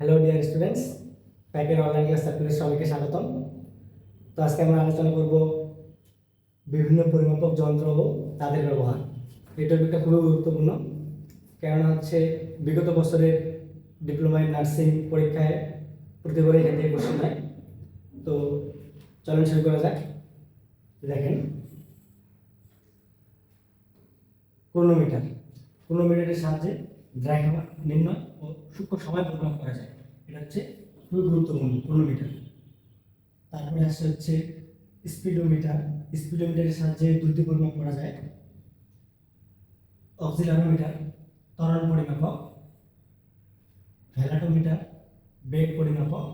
Hello dear students প্যাকের online class আপনাদের সবাইকে স্বাগতম। তো আজকে আমরা আলোচনা করব বিভিন্ন পরিমাপক যন্ত্র ও তাদের ব্যবহার। এই টপিকটা খুবই গুরুত্বপূর্ণ। কেননা হচ্ছে বিগত বছরের ডিপ্লোমা ইন নার্সিং পরীক্ষায় প্রতিবারই এখান থেকে কোশ্চেন হয় তো চলুন শুরু করা যাক। দেখেন। ক্রোনোমিটার ক্রোনোমিটারের সাহায্যে দ্রাঘিমা নির্ণয় ও সূক্ষ্ম সময় পরিমাপ করা যায়। এটা হচ্ছে খুবই গুরুত্বপূর্ণ ক্রোনোমিটার তারপরে আসছে হচ্ছে স্পিডোমিটার। স্পিডোমিটারের সাহায্যে দ্রুতি পরিমাপ করা যায়। অক্সিলারোমিটার, ত্বরণ পরিমাপক, ভ্যালাটোমিটার, বেগ পরিমাপক।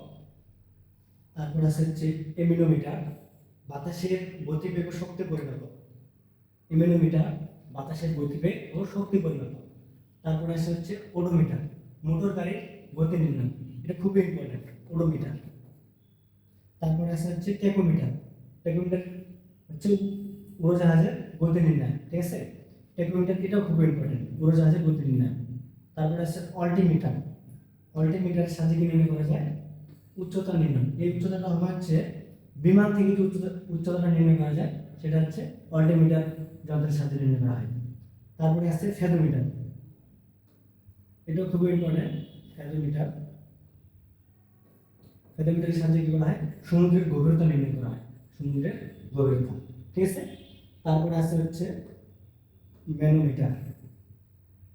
তারপর আছে হচ্ছে এমিনোমিটার, বাতাসের গতিবেগ ও শক্তি পরিমাপক। ইমিনোমিটার বাতাসের গতিবেগ ও শক্তি পরিমাপক। তারপরে আসে হচ্ছে ওডোমিটার মোটর গাড়ির গতি নির্ণয়। এটা খুবই ইম্পর্টেন্ট ওডোমিটার তারপরে আসে হচ্ছে টেকোমিটার টেকোমিটার হচ্ছে উড়োজাহাজের গতি নির্ণয়, ঠিক আছে? টেকোমিটার এটাও খুবই ইম্পর্টেন্ট উড়োজাহাজের গতি নির্ণয়। তারপরে আছে অল্টিমিটার অল্টিমিটারের সাহায্যে কি নির্ণয় করা যায়? উচ্চতা নির্ণয়। এই উচ্চতাটা হচ্ছে বিমান থেকে যে উচ্চতা, উচ্চতাটা নির্ণয় করা যায়, সেটা হচ্ছে অল্টিমিটার যন্ত্রের সাহায্যে নির্ণয় করা হয়। তারপরে আসছে ফেদোমিটার এটাও খুবই ইম্পর্টেন্ট ফেদোমিটার ফেদোমিটারের সাহায্যে কি করা হয়? সমুদ্রের গভীরতা নির্ণয় করা হয়। সমুদ্রের গভীরতা। ঠিক আছে? তারপরে আছে হচ্ছে ম্যানোমিটার।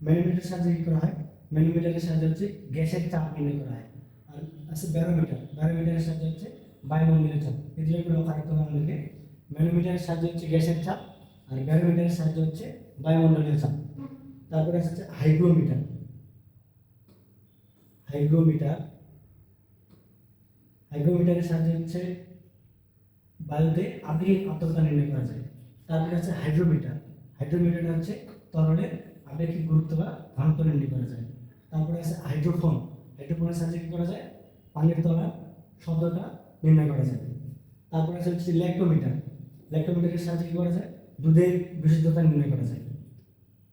ম্যানোমিটারের সাহায্যে কি করা হয়? ম্যানোমিটারের সাহায্যে হচ্ছে গ্যাসের চাপ নির্ণয় করা হয়। আর আছে ব্যারোমিটার। ব্যারোমিটারের সাহায্যে হচ্ছে বায়ুমণ্ডলের চাপ। এই দুটো রাখতে হবে আমাদেরকে। ম্যানোমিটারের সাহায্যে হচ্ছে গ্যাসের চাপ, আর ব্যারোমিটারের সাহায্যে হচ্ছে বায়ুমণ্ডলীয় চাপ। তারপরে আছে হাইগ্রোমিটার। হাইগ্রোমিটার। হাইগ্রোমিটারের সাহায্যে হচ্ছে বায়ুতে আবেগিক আর্দ্রতা নির্ণয় করা যায়। তারপরে আছে হাইড্রোমিটার। হাইড্রোমিটারটা হচ্ছে তরলের আপেক্ষিক গুরুত্ব বা ঘনত্ব নির্ণয় করা যায়। তারপরে আছে হাইড্রোফোন। হাইড্রোফোনের সাহায্যে কি করা যায়? পানির তলার শব্দটা নির্ণয় করা যায়। তারপরে আছে হচ্ছে ল্যাক্টোমিটার ল্যাক্টোমিটারের সাহায্যে কি করা যায়? দুধের বিশুদ্ধতা নির্ণয় করা যায়।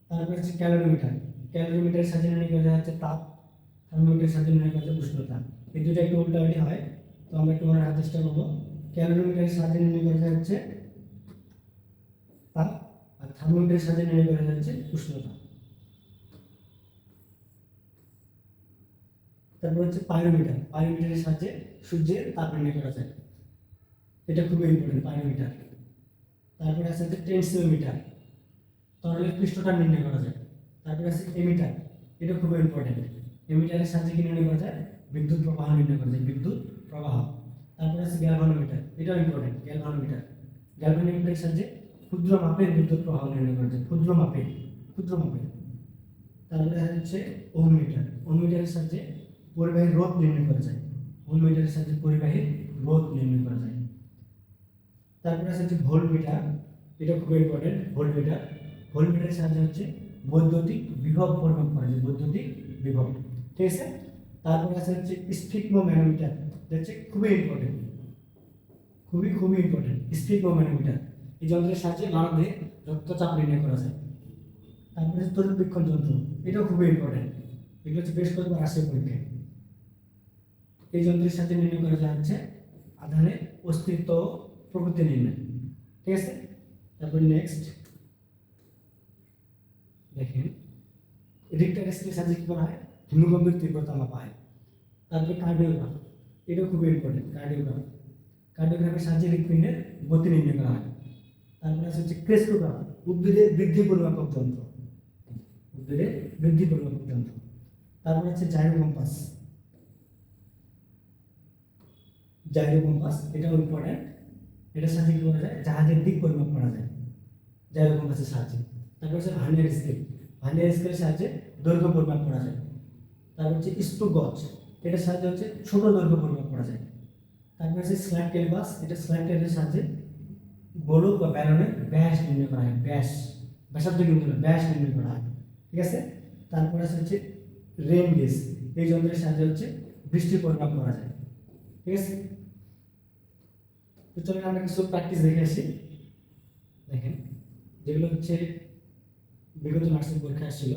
তারপরে হচ্ছে ক্যালোরিমিটার। ক্যালোরিমিটারের সাহায্যে নির্ণয় করা যায় হচ্ছে তাপ থার্মোমিটারের সাথে নির্ণয় করা যায় উষ্ণতা। এই দুটো একটু উল্টাপাল্টি হয়, তো আমরা একটু মনে রাখার চেষ্টা করব ক্যালোরিমিটারের সাহায্যে নির্ণয় করা যায় হচ্ছে তাপ আর থার্মোমিটারের সাহায্যে নির্ণয় করা যায় হচ্ছে উষ্ণতা। তারপর হচ্ছে পায়োমিটার পায়োমিটারের সাহায্যে সূর্যের তাপ নির্ণয় করা যায়। এটা খুবই ইম্পর্টেন্ট পাইরোমিটার তারপরে আছে হচ্ছে টেন্সিওমিটার তরলের পৃষ্ঠটা নির্ণয় করা যায়। তারপরে আছে এমিটার এটা খুবই ইম্পর্টেন্ট এমিটারের সাহায্যে কি নির্ণয় করা যায়? বিদ্যুৎ প্রবাহ নির্ণয় করা যায়। বিদ্যুৎ প্রবাহ। তারপরে আছে গ্যালভানোমিটার এটাও ইম্পর্টেন্ট গ্যালভানোমিটার গ্যালভানোমিটারের সাহায্যে ক্ষুদ্র মাপের বিদ্যুৎ প্রবাহ নির্ণয় করা যায়। ক্ষুদ্র মাপের ক্ষুদ্র মাপের তারপরে হচ্ছে ওহমিটার ওহমিটারের সাহায্যে পরিবাহীর রোধ নির্ণয় করা যায়। ওহমিটারের সাহায্যে পরিবাহীর রোধ নির্ণয় করা যায়। তারপরে আছে হচ্ছে ভোল্টমিটার এটা খুব ইম্পর্টেন্ট ভোল্টমিটার ভোল্টমিটারের সাহায্যে হচ্ছে বৈদ্যুতিক বিভব পরিমাপ করা যায়। বৈদ্যুতিক বিভব। ঠিক আছে? তারপরে আছে হচ্ছে স্ফিগমোম্যানোমিটার এটা হচ্ছে খুবই ইম্পর্টেন্ট খুবই খুবই ইম্পর্টেন্ট স্ফিগমোম্যানোমিটার এই যন্ত্রের সাহায্যে মানবদেহে রক্তচাপ নির্ণয় করা যায়। তারপরে হচ্ছে তড়িৎবীক্ষণ যন্ত্র, এটাও খুবই ইম্পর্টেন্ট এগুলো হচ্ছে বেশ কয়েকবার আসে পরীক্ষায়। এই যন্ত্রের সাথে নির্ণয় করা যায় হচ্ছে আধানের অস্তিত্ব প্রকৃতি নির্ণয়, ঠিক আছে? তারপর নেক্সট দেখেন, রিক্টার স্কেলের সাহায্যে কি করা হয়? ভূমিকম্পের তীব্রতা মাপা হয় তারপরে কার্ডিওগ্রাফ এটাও খুবই ইম্পর্টেন্ট কার্ডিওগ্রাফ কার্ডিওগ্রাফের সাহায্যে হৃৎপিণ্ডের গতি নির্ণয় করা হয়। তারপরে আছে হচ্ছে ক্রেস্টোগ্রাফ উদ্ভিদের বৃদ্ধি পরিমাপক যন্ত্র। উদ্ভিদের বৃদ্ধি পরিমাপক যন্ত্র। তারপরে হচ্ছে জাইরো কম্পাস জাইরো কম্পাস এটাও ইম্পর্টেন্ট এটার সাহায্যে কি করা যায়? জাহাজের দিক পরিমাপ করা যায়। জাইরো কম্পাসের সাহায্যে। তারপরে হচ্ছে ভার্নিয়ার স্কেল ভার্নিয়ার স্কেলের সাহায্যে দৈর্ঘ্য পরিমাপ করা যায়। তারপর হচ্ছে স্টু গজ এটার সাহায্যে হচ্ছে ছোট দৈর্ঘ্য পরিমাপ করা যায়। তারপর হচ্ছে স্ল্যাট ক্যানভাস এটা স্ল্যাট ক্যানভাসের সাহায্যে গোলক বা ব্যালনের ব্যাস নির্ণয় করা হয়, ব্যাস। ব্যাসার্ধ কিন্তু ব্যাস নির্ণয় করা হয়। ঠিক আছে? তারপরে আছে হচ্ছে রেন গেজ। এই যন্ত্রের সাহায্যে হচ্ছে বৃষ্টির পরিমাপ করা যায়। ঠিক আছে? তো চলুন আমরা কিছু প্র্যাকটিস দেখে আসি। দেখেন, যেগুলো হচ্ছে বিগত নার্সিং পরীক্ষা আসছিল।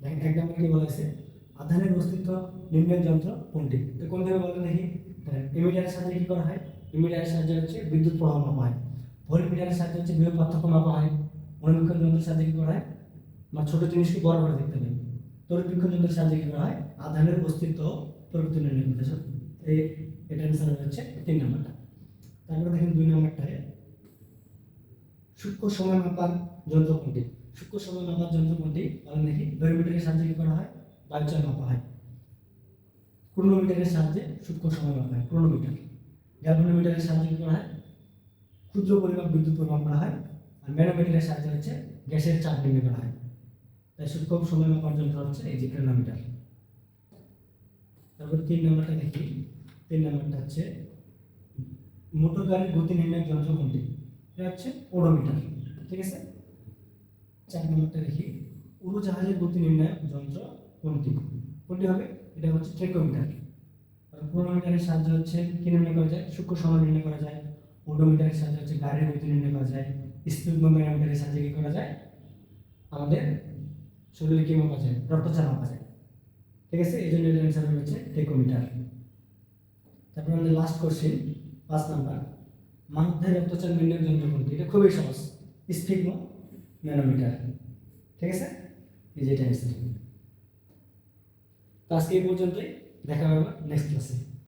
দেখেন, এক নম্বর কি বলা হয়েছে? আধানের অস্তিত্ব নির্ণয় যন্ত্র কোনটি? তো কোন থেকে বলেন দেখি? ইমিটারের সাহায্যে কি করা হয়? ইমিটারের সাহায্যে হচ্ছে বিদ্যুৎ প্রবাহ মাপা হয়। ভোল্টমিটারের সাহায্যে হচ্ছে বিভব পার্থক্য মাপা হয়। মনোবীক্ষণ যন্ত্রের সাহায্যে কি করা হয়? বা ছোট জিনিসকে বড় করে দেখতে হবে তড়িৎবীক্ষণ যন্ত্রের সাহায্যে কি করা হয়? আধানের অস্তিত্ব প্রকৃতি নির্ণয় করতে এই এটা অ্যান্সার হচ্ছে তিন নম্বরটা। তারপরে দেখেন দুই নম্বরটায় সূক্ষ্ম সময় মাপার যন্ত্র কোনটি? সূক্ষ্ম সময় মাপার যন্ত্র কোনটি? বলেন দেখি ব্যারোমিটারের সাহায্যে কি করা হয়? বায়ুচাপ মাপা হয় ক্রোনোমিটারের সাহায্যে সূক্ষ্ম সময় মাপা হয় ক্রোনোমিটার গ্যালভানোমিটারের সাহায্যে কি করা হয়? ক্ষুদ্র পরিমাপ বিদ্যুৎ পরিমাপ করা হয় আর ম্যানোমিটারের সাহায্যে হচ্ছে গ্যাসের চাপ নির্ণয় করা হয়। তাই সূক্ষ্ম সময় মাপার যন্ত্র হচ্ছে এই যে ক্রোনোমিটার তারপর তিন নম্বরটা দেখি। তিন নম্বরটা হচ্ছে মোটর গাড়ির গতি নির্ণয়ের যন্ত্র কোনটি? এটা হচ্ছে ওডোমিটার। ঠিক আছে? চার নম্বরটা দেখি। উড়োজাহাজের গতি নির্ণায়ক যন্ত্র কোনটি কোনটি হবে, এটা হচ্ছে ট্রেকোমিটার ক্রোনোমিটারের সাহায্যে হচ্ছে কি নির্ণয় করা যায়? সূক্ষ্ম সময় নির্ণয় করা যায়। ওডোমিটারের সাহায্যে হচ্ছে গাড়ির গতি নির্ণয় করা যায়। স্পিড ম্যানোমিটারের সাহায্যে কি করা যায়? আমাদের শরীরে কি মাপা যায়? রক্তচাপ মাপা যায়। ঠিক আছে? এই জন্য এর অ্যান্সার হচ্ছে টেকোমিটার তারপর আমাদের লাস্ট কোশ্চেন পাঁচ নাম্বার। মানবদেহের রক্তচাপ নির্ণয় যন্ত্র কোনটি? এটা খুবই সহজ। Sphygmomanometer. ঠিক আছে? এই যে এটা অ্যান্সার তো আজকে এই পর্যন্তই। দেখা হবে নেক্সট ক্লাসে